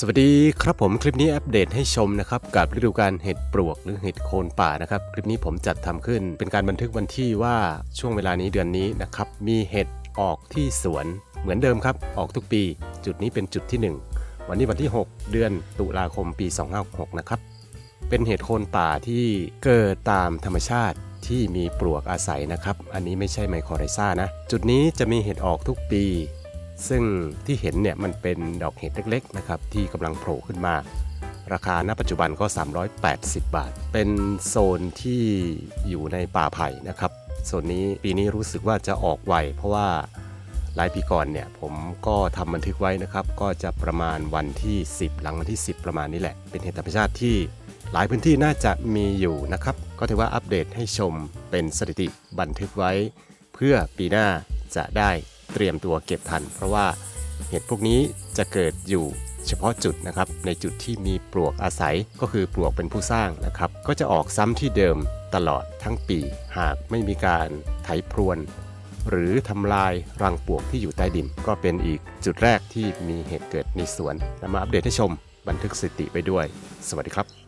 สวัสดีครับผมคลิปนี้อัปเดตให้ชมนะครับกับฤดูกาลเห็ดปลวกหรือเห็ดโคนป่านะครับคลิปนี้ผมจัดทำขึ้น เป็นการบันทึกวันที่ว่าช่วงเวลานี้เดือนนี้นะครับมีเห็ดออกที่สวนเหมือนเดิมครับออกทุกปี จุดนี้เป็นจุดที่ 1 วันนี้วันที่ 6 เดือนตุลาคมปี 256 นะครับเป็นเห็ดโคนป่าที่เกิดตามธรรมชาติที่มีปลวกอาศัยนะครับ อันนี้ไม่ใช่ไมโครไรซ่านะ จุดนี้จะมีเห็ดออกทุกปี ซึ่งที่เห็นเนี่ยมันเป็นดอกเห็ดเล็กๆนะครับที่กำลังโผล่ขึ้นมา ราคาณปัจจุบันก็ 380 บาท เป็นโซนที่อยู่ในป่าไผ่นะครับโซนนี้ปีนี้รู้สึกว่าจะออกไวเพราะว่าหลายปีก่อนเนี่ยผมก็ทำบันทึกไว้นะครับ ก็จะประมาณวันที่ 10 หลังวันที่ 10 ประมาณนี้แหละ เป็นเห็ดธรรมชาติที่หลายพื้นที่น่าจะมีอยู่นะครับ ก็ถือว่าอัปเดตให้ชมเป็นสถิติบันทึกไว้ เพื่อปีหน้าจะได้ เตรียมตัวเก็บทัน เพราะว่าเห็ดพวกนี้จะเกิดอยู่เฉพาะจุดนะครับในจุดที่มีปลวกอาศัยก็คือปลวกเป็นผู้สร้างนะครับ ก็จะออกซ้ำที่เดิมตลอดทั้งปี หากไม่มีการไถพรวน หรือทำลายรังปลวกที่อยู่ใต้ดิน ก็เป็นอีกจุดแรกที่มีเหตุเกิดในสวนนำมาอัปเดตให้ชมบันทึกสติไปด้วย สวัสดีครับ